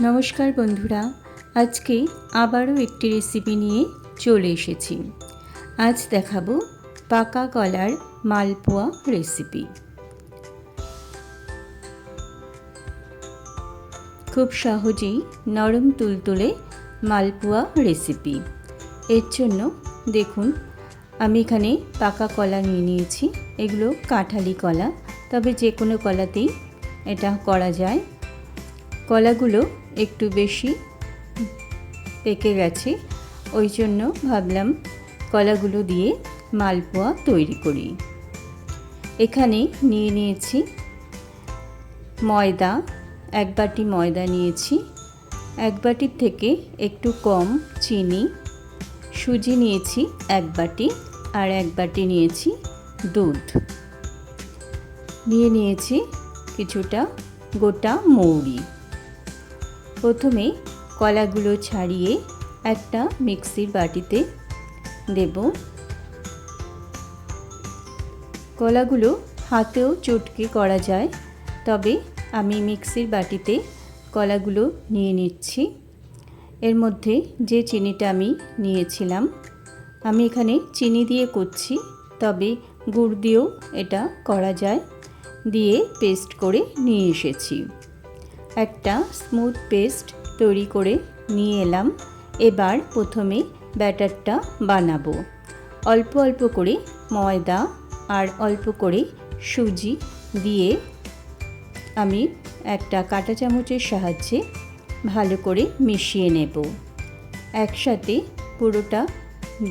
নমস্কার বন্ধুরা, আজকে আবারও একটি রেসিপি নিয়ে চলে এসেছি। আজ দেখাবো পাকা কলার মালপোয়া রেসিপি খুব সহজেই নরম তুলতুলে মালপোয়া রেসিপি এর জন্য দেখুন, আমি এখানে পাকা কলা নিয়ে নিয়েছি। এগুলো কাঁঠালি কলা, তবে যে কোনো কলাতেই এটা করা যায়। কলাগুলো একটু বেশি পেকে গেছে, ওই জন্য ভাবলাম কলাগুলো দিয়ে মালপোয়া তৈরি করি। এখানে নিয়ে নিয়েছি ময়দা, এক বাটি ময়দা নিয়েছি, এক বাটির থেকে একটু কম চিনি, সুজি নিয়েছি এক বাটি আর এক বাটি নিয়েছি দুধ। নিয়ে নিয়েছি কিছুটা গোটা মৌরি। প্রথমে কলাগুলো ছাড়িয়ে একটা মিক্সির বাটিতে দেব। কলাগুলো হাতেও চটকে করা যায়, তবে আমি মিক্সির বাটিতে কলাগুলো নিয়ে নিচ্ছি। এর মধ্যে যে চিনিটা আমি নিয়েছিলাম, আমি এখানে চিনি দিয়ে করছি, তবে গুড় দিয়েও এটা করা যায়, দিয়ে পেস্ট করে নিয়ে এসেছি। একটা স্মুথ পেস্ট তৈরি করে নিয়ে এলাম। এবার প্রথমে ব্যাটারটা বানাবো। অল্প অল্প করে ময়দা আর অল্প করে সুজি দিয়ে আমি একটা কাঁটা চামচের সাহায্যে ভালো করে মিশিয়ে নেব। একসাথে পুরোটা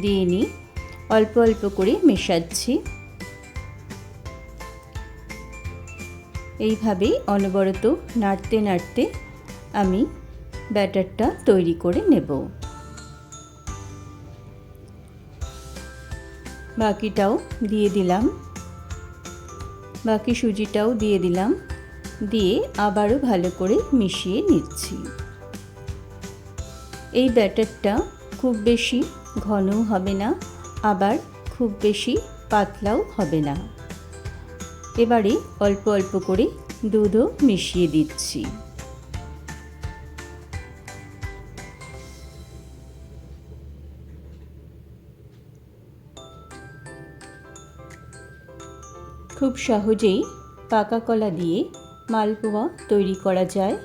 দিয়ে নিই। অল্প অল্প করে মেশাচ্ছি। এইভাবেই অনবরত নাড়তে নাড়তে আমি ব্যাটারটা তৈরি করে নেব। বাকিটাও দিয়ে দিলাম। বাকি সুজিটাও দিয়ে দিলাম। দিয়ে আবারও ভালো করে মিশিয়ে নিচ্ছি। এই ব্যাটারটা খুব বেশি ঘনও হবে না, আবার খুব বেশি পাতলাও হবে না। এবারে অল্প অল্প করে দুধও মিশিয়ে দিচ্ছি। খুব সহজেই পাকা কলা দিয়ে মালপোয়া তৈরি করা যায়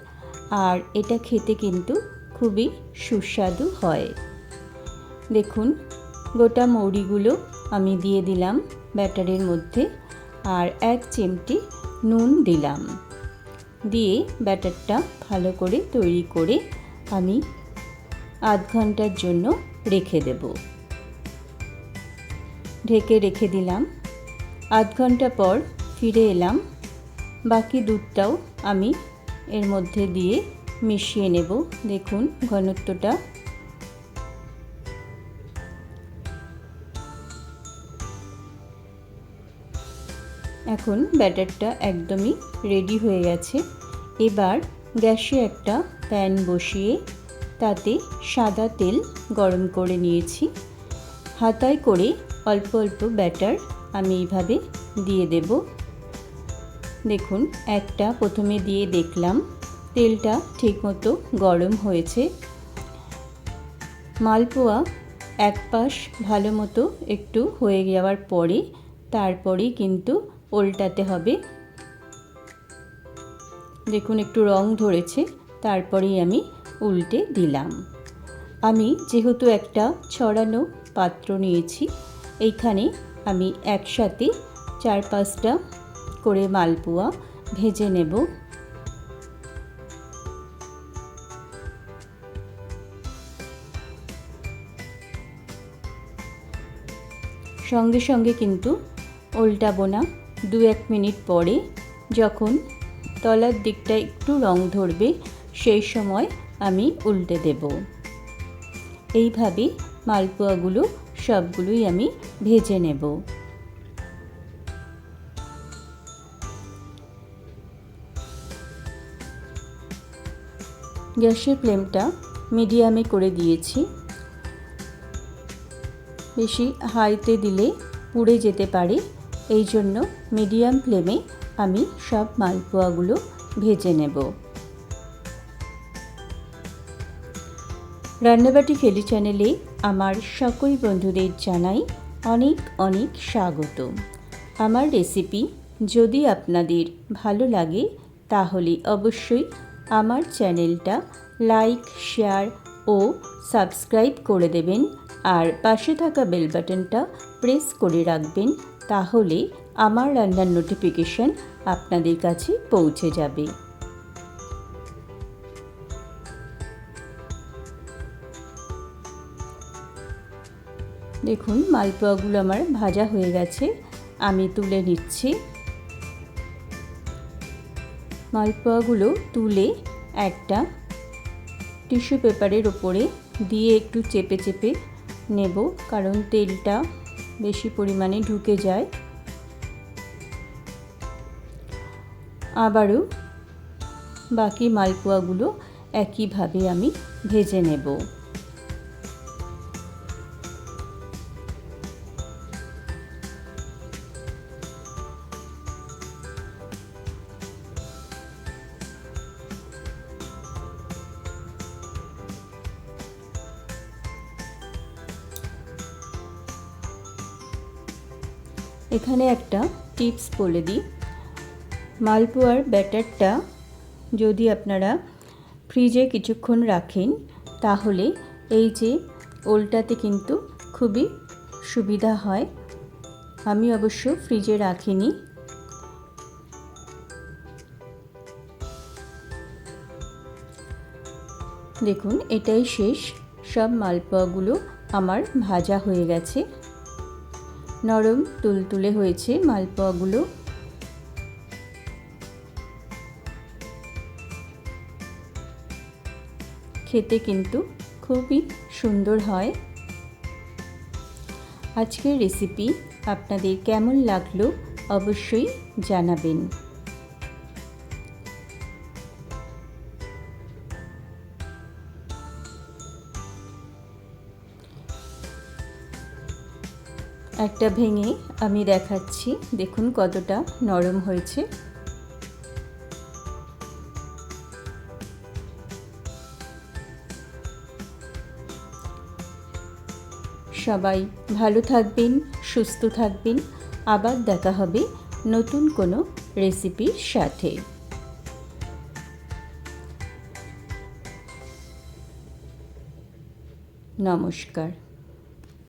আর এটা খেতে কিন্তু খুবই সুস্বাদু হয়। দেখুন, গোটা মৌরিগুলো আমি দিয়ে দিলাম ব্যাটারের মধ্যে। আর এক চিমটি নুন দিলাম। দিয়ে ব্যাটারটা ভালো করে তৈরি করে আমি আধ ঘণ্টার জন্য রেখে দেব। ঢেকে রেখে দিলাম। আধ ঘণ্টা পর ফিরে এলাম। বাকি দুধটাও আমি এর মধ্যে দিয়ে মিশিয়ে নেব। দেখুন ঘনত্বটা এখন ব্যাটারটা একদমই রেডি হয়ে গেছে। এবার গ্যাসে একটা প্যান বসিয়ে তাতে সাদা তেল গরম করে নিয়েছি। হাতায় করে অল্প অল্প ব্যাটার আমি এইভাবে দিয়ে দেব। দেখুন, একটা প্রথমে দিয়ে দেখলাম, তেলটা ঠিকমতো গরম হয়েছে। মালপোয়া এক পাশ ভালো মতো একটু হয়ে যাওয়ার পরে, তারপরেই কিন্তু উল্টাতে হবে। দেখুন, একটু রং ধরেছে, তারপরেই আমি উল্টে দিলাম। আমি যেহেতু একটা ছড়ানো পাত্র নিয়েছি, এইখানে আমি একসাথে চার পাঁচটা করে মালপোয়া ভেজে নেব। সঙ্গে সঙ্গে কিন্তু উল্টাবো না। দু এক মিনিট পরে যখন তলার দিকটা একটু রং ধরবে, সেই সময় আমি উল্টে দেব। এইভাবে মালপোয়াগুলো সবগুলোই আমি ভেজে নেব। গ্যাসের ফ্লেমটা মিডিয়ামে করে দিয়েছি। বেশি হাইতে দিলে পুড়ে যেতে পারে। এই জন্য মিডিয়াম ফ্লেমে আমি সব মালপোয়াগুলো ভেজে নেব। রান্নাবাটি ফেলি চ্যানেলে আমার সকল বন্ধুদের জানাই অনেক অনেক স্বাগত। আমার রেসিপি যদি আপনাদের ভালো লাগে তাহলে অবশ্যই আমার চ্যানেলটা লাইক শেয়ার ও সাবস্ক্রাইব করে দেবেন আর পাশে থাকা বেল বাটনটা প্রেস করে রাখবেন তাহলে আমার রান্নার নোটিফিকেশন আপনাদের কাছে পৌঁছে যাবে। দেখুন, মালপোয়াগুলো আমার ভাজা হয়ে গেছে। আমি তুলে নিচ্ছি। মালপোয়াগুলো তুলে একটা টিস্যু পেপারের ওপরে দিয়ে একটু চেপে চেপে নেব, কারণ তেলটা বেশি পরিমাণে ঢুকে যায়। আবারও বাকি মালপোয়াগুলো একইভাবে আমি ভেজে নেব। এখানে একটা টিপস বলে দিই। মালপোয়ার ব্যাটারটা যদি আপনারা ফ্রিজে কিছুক্ষণ রাখেন, তাহলে এই যে ওলটাতে কিন্তু খুবই সুবিধা হয়। আমি অবশ্য ফ্রিজে রাখিনি। দেখুন, এটাই শেষ। সব মালপোয়াগুলো আমার ভাজা হয়ে গেছে। নরম তুলতুলে হয়েছে মালপোয়াগুলো। খেতে কিন্তু খুবই সুন্দর হয়। আজকের রেসিপি আপনাদের কেমন লাগল অবশ্যই জানাবেন। একটা ভেঙে আমি দেখাচ্ছি। দেখুন কতটা নরম হয়েছে। সবাই ভালো থাকবেন, সুস্থ থাকবেন। আবার দেখা হবে নতুন কোনো রেসিপির সাথে। নমস্কার।